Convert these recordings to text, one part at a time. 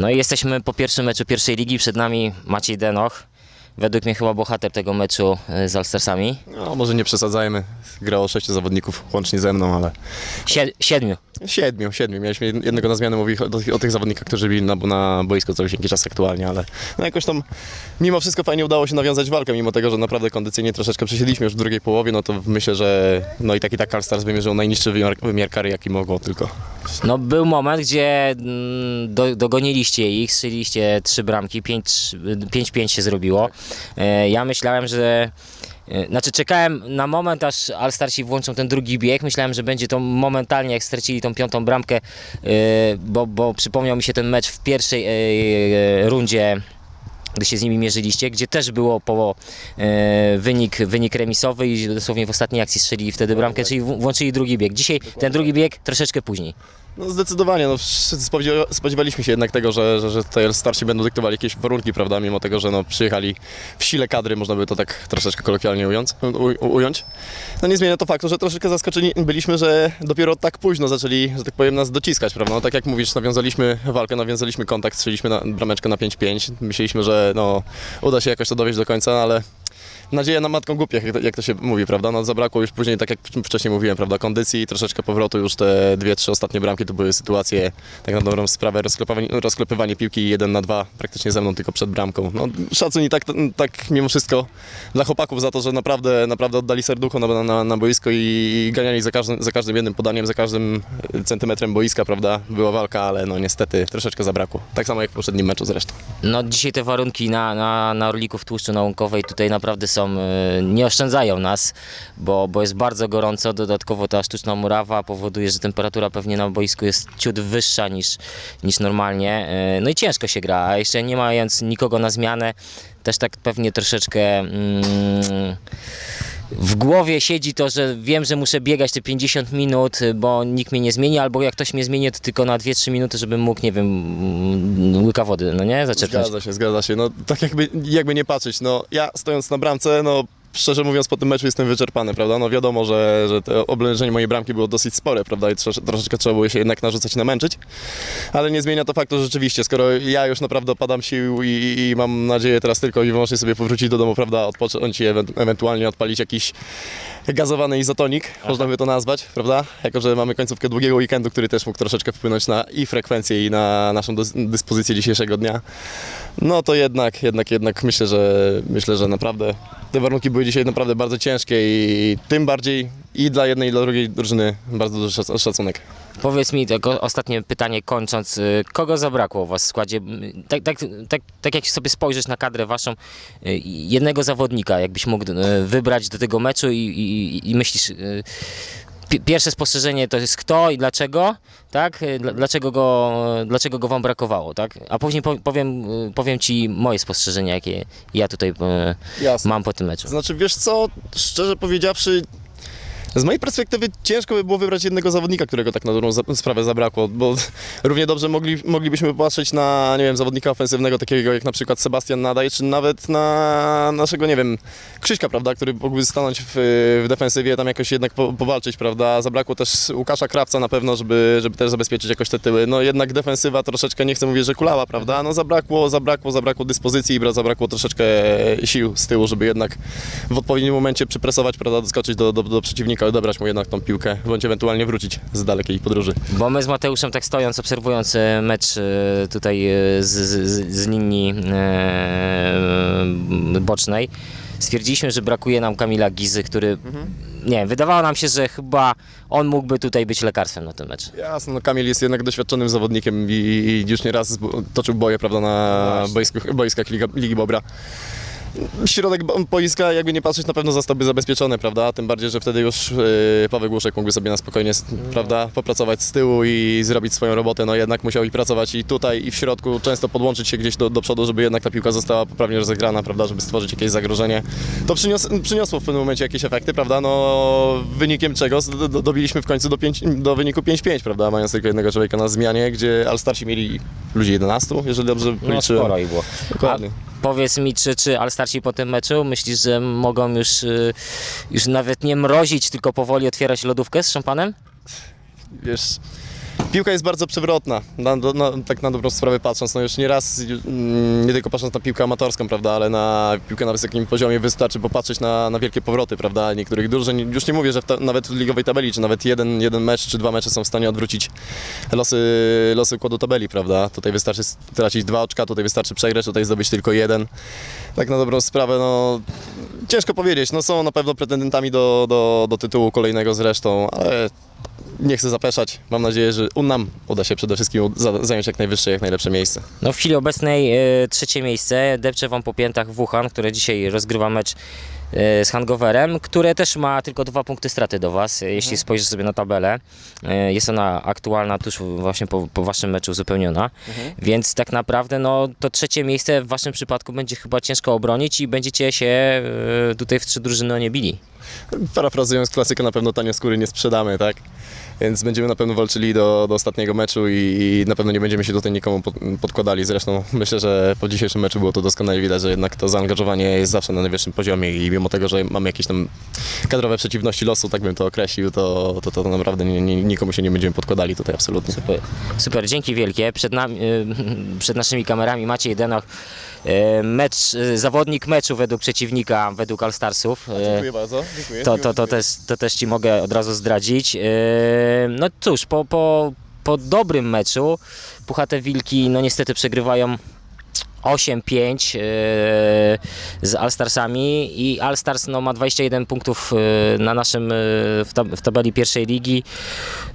No i jesteśmy po pierwszym meczu pierwszej ligi. Przed nami Maciej Denoch. Według mnie chyba bohater tego meczu e, z Alstersami. No, może nie przesadzajmy. Grało sześciu zawodników łącznie ze mną, ale Sie- siedmiu. siedmiu, siedmiu. Mieliśmy jednego na zmianę, mówi o, o tych zawodnikach, którzy byli na, na boisko co jakiś czas aktualnie, ale no jakoś tam mimo wszystko fajnie udało się nawiązać walkę, mimo tego, że naprawdę kondycyjnie troszeczkę przesiedliśmy już w drugiej połowie, no to myślę, że no i tak i tak All Stars wymierzył najniższy wymiar, wymiar kary, jaki mogło tylko. No był moment, gdzie mm, do, dogoniliście ich, strzeliście trzy bramki, 5-5 się zrobiło. E, Ja myślałem, że e, znaczy czekałem na moment, aż Alstarsi włączą ten drugi bieg. Myślałem, że będzie to momentalnie, jak stracili tą piątą bramkę, e, bo, bo przypomniał mi się ten mecz w pierwszej rundzie gdy się z nimi mierzyliście, gdzie też było po wynik, wynik remisowy i dosłownie w ostatniej akcji strzelili wtedy bramkę, czyli włączyli drugi bieg. Dzisiaj ten drugi bieg troszeczkę później. No zdecydowanie, no wszyscy spodziewa- spodziewaliśmy się jednak tego, że, że, że starsi będą dyktowali jakieś warunki, prawda, mimo tego, że no, przyjechali w sile kadry, można by to tak troszeczkę kolokwialnie ująć. U, ująć. No nie zmienia to faktu, że troszeczkę zaskoczeni byliśmy, że dopiero tak późno zaczęli, że tak powiem, nas dociskać, prawda, no tak jak mówisz, nawiązaliśmy walkę, nawiązaliśmy kontakt, strzeliśmy na brameczkę na 5-5, myśleliśmy, że no uda się jakoś to dowieść do końca, ale Nadzieja na matką głupia, jak, jak to się mówi, prawda? No zabrakło już później, tak jak wcześniej mówiłem, prawda, kondycji, troszeczkę powrotu, już te dwie, trzy ostatnie bramki to były sytuacje, tak na dobrą sprawę, rozklepywanie, piłki jeden na dwa, praktycznie ze mną tylko przed bramką. No szacun i tak, tak mimo wszystko dla chłopaków za to, że naprawdę, naprawdę oddali serducho na, na, na boisko i ganiali za każdym, za każdym jednym podaniem, za każdym centymetrem boiska, prawda? Była walka, ale no niestety troszeczkę zabrakło. Tak samo jak w poprzednim meczu zresztą. No dzisiaj te warunki na, na, na w Tłuszczu na Łąkowej tutaj naprawdę są, e, nie oszczędzają nas, bo, bo jest bardzo gorąco, dodatkowo ta sztuczna murawa powoduje, że temperatura pewnie na boisku jest ciut wyższa niż, niż normalnie, E, no i ciężko się gra, a jeszcze nie mając nikogo na zmianę, też tak pewnie troszeczkę... Mm, w głowie siedzi to, że wiem, że muszę biegać te 50 minut, y, bo nikt mnie nie zmieni, albo jak ktoś mnie zmieni, to tylko na 2-3 minuty, żebym mógł, nie wiem, mm, łyka wody, no nie? Zaczepnąć. Zgadza się, zgadza się. No tak jakby, jakby nie patrzeć, no ja stojąc na bramce, no szczerze mówiąc po tym meczu jestem wyczerpany, prawda? No wiadomo, że, że to oblężenie mojej bramki było dosyć spore, prawda? I trosze, troszeczkę trzeba było się jednak narzucać i namęczyć. Ale nie zmienia to faktu, że rzeczywiście, skoro ja już naprawdę opadam sił i, i mam nadzieję teraz tylko i wyłącznie sobie powrócić do domu, prawda? Odpocząć i ewe- ewentualnie odpalić jakiś gazowany izotonik, można by to nazwać, prawda? Jako, że mamy końcówkę długiego weekendu, który też mógł troszeczkę wpłynąć na i frekwencję, i na naszą dys- dyspozycję dzisiejszego dnia. No to jednak, jednak, jednak myślę, że myślę, że naprawdę te warunki były dzisiaj naprawdę bardzo ciężkie i tym bardziej i dla jednej i dla drugiej drużyny bardzo duży szac- szacunek. Powiedz mi tylko ostatnie pytanie kończąc, y, kogo zabrakło u was w składzie? Tak, tak, tak, tak jak sobie spojrzysz na kadrę waszą, y, jednego zawodnika, jakbyś mógł y, wybrać do tego meczu i, i, i myślisz, pierwsze spostrzeżenie to jest kto i dlaczego, tak? Y, Dla- Dlaczego go, dlaczego go wam brakowało, tak? A później po- powiem, y, powiem ci moje spostrzeżenia, jakie ja tutaj y, Jasne. mam po tym meczu. Znaczy, wiesz co, szczerze powiedziawszy, z mojej perspektywy ciężko by było wybrać jednego zawodnika, którego tak na dobrą za- sprawę zabrakło, bo równie dobrze mogli, moglibyśmy popatrzeć na, nie wiem, zawodnika ofensywnego, takiego jak na przykład Sebastian Nadaj, czy nawet na naszego, nie wiem, Krzyśka, prawda, który mógłby stanąć w, w defensywie, tam jakoś jednak po, powalczyć, prawda, zabrakło też Łukasza Krawca na pewno, żeby, żeby też zabezpieczyć jakoś te tyły, no jednak defensywa troszeczkę, nie chcę mówić, że kulała, prawda, no zabrakło, zabrakło, zabrakło dyspozycji i zabrakło troszeczkę sił z tyłu, żeby jednak w odpowiednim momencie przypresować, prawda, doskoczyć do, do, do przeciwnika, odebrać mu jednak tą piłkę, bądź ewentualnie wrócić z dalekiej podróży. Bo my z Mateuszem tak stojąc, obserwując e, mecz e, tutaj e, z, z, z linii e, bocznej, stwierdziliśmy, że brakuje nam Kamila Gizy, który, nie wiem, wydawało nam się, że chyba on mógłby tutaj być lekarstwem na ten mecz. Jasno, no Kamil jest jednak doświadczonym zawodnikiem i, i już nieraz zbo- toczył boje, prawda, na boisku, boiskach Liga, Ligi Bobra. Środek bo- boiska, jakby nie patrzeć, na pewno zostałby zabezpieczony, prawda? Tym bardziej, że wtedy już yy, Paweł Głuszek mógłby sobie na spokojnie, prawda, popracować z tyłu i zrobić swoją robotę. No jednak musiał i pracować i tutaj, i w środku, często podłączyć się gdzieś do, do przodu, żeby jednak ta piłka została poprawnie rozegrana, prawda, żeby stworzyć jakieś zagrożenie. To przynios, przyniosło w pewnym momencie jakieś efekty, prawda? No, wynikiem czego do, do, dobiliśmy w końcu do, pięć, do wyniku 5-5, prawda? Mając tylko jednego człowieka na zmianie, gdzie Alstarsi mieli ludzi 11, jeżeli dobrze No policzyłem. sporo ich było. Dokładnie. A powiedz mi, czy, czy Alstarci po tym meczu myślisz, że mogą już, e, już nawet nie mrozić, tylko powoli otwierać lodówkę z szampanem? Wiesz, Piłka jest bardzo przewrotna, na, na, tak na dobrą sprawę patrząc, no już nie raz, mm, nie tylko patrząc na piłkę amatorską, prawda, ale na piłkę na wysokim poziomie wystarczy popatrzeć na, na wielkie powroty, prawda, niektórych drużyn, już nie mówię, że w ta, nawet w ligowej tabeli, czy nawet jeden, jeden mecz, czy dwa mecze są w stanie odwrócić losy, losy układu tabeli, prawda, tutaj wystarczy stracić dwa oczka, tutaj wystarczy przegrać, tutaj zdobyć tylko jeden, tak na dobrą sprawę, no ciężko powiedzieć, no są na pewno pretendentami do, do, do tytułu kolejnego zresztą, ale nie chcę zapeszać. Mam nadzieję, że u- nam uda się przede wszystkim zająć jak najwyższe, jak najlepsze miejsce. No w chwili obecnej e, trzecie miejsce depcze wam po piętach Wuhan, które dzisiaj rozgrywa mecz z Hangoverem, które też ma tylko dwa punkty straty do was, e, jeśli spojrzysz sobie na tabelę. E, jest ona aktualna tuż właśnie po, po waszym meczu uzupełniona, więc tak naprawdę no, to trzecie miejsce w waszym przypadku będzie chyba ciężko obronić i będziecie się e, tutaj w trzy drużyny o nie bili. Parafrazując klasykę, na pewno tanio skóry nie sprzedamy, tak? Więc będziemy na pewno walczyli do, do ostatniego meczu i, i na pewno nie będziemy się tutaj nikomu pod, podkładali. Zresztą myślę, że po dzisiejszym meczu było to doskonale widać, że jednak to zaangażowanie jest zawsze na najwyższym poziomie i mimo tego, że mamy jakieś tam kadrowe przeciwności losu, tak bym to określił, to, to, to naprawdę nie, nie, nikomu się nie będziemy podkładali tutaj absolutnie. Super, super dzięki wielkie. Przed, nami, y, przed naszymi kamerami Maciej Denoch, y, mecz, y, zawodnik meczu według przeciwnika, według All-Starsów. Y, bardzo. Dziękuję. To, to, to, też, to też Ci mogę od razu zdradzić. No cóż, po, po, po dobrym meczu Puchate Wilki no niestety przegrywają 8-5 yy, z All-Starsami i All-Stars no, ma 21 punktów yy, na naszym, yy, w, tab- w tabeli pierwszej ligi.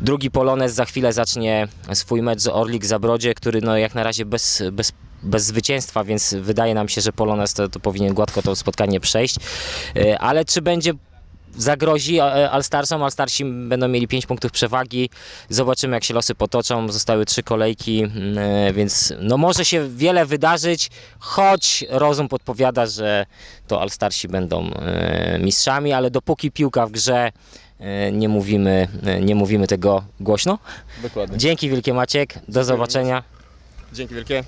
Drugi Polonez za chwilę zacznie swój mecz z Orlik Zabrodzie, który no, jak na razie bez, bez, bez zwycięstwa, więc wydaje nam się, że Polonez to, to powinien gładko to spotkanie przejść. Ale czy będzie zagrozi e, All-Starsom. All-Starsi będą mieli 5 punktów przewagi. Zobaczymy, jak się losy potoczą. Zostały trzy kolejki, mm, e, więc no może się wiele wydarzyć, choć rozum podpowiada, że to All-Starsi będą e, mistrzami, ale dopóki piłka w grze, e, nie mówimy, e, nie mówimy tego głośno. Dokładnie. Dzięki wielkie Maciek, do zobaczenia. Dzięki wielkie.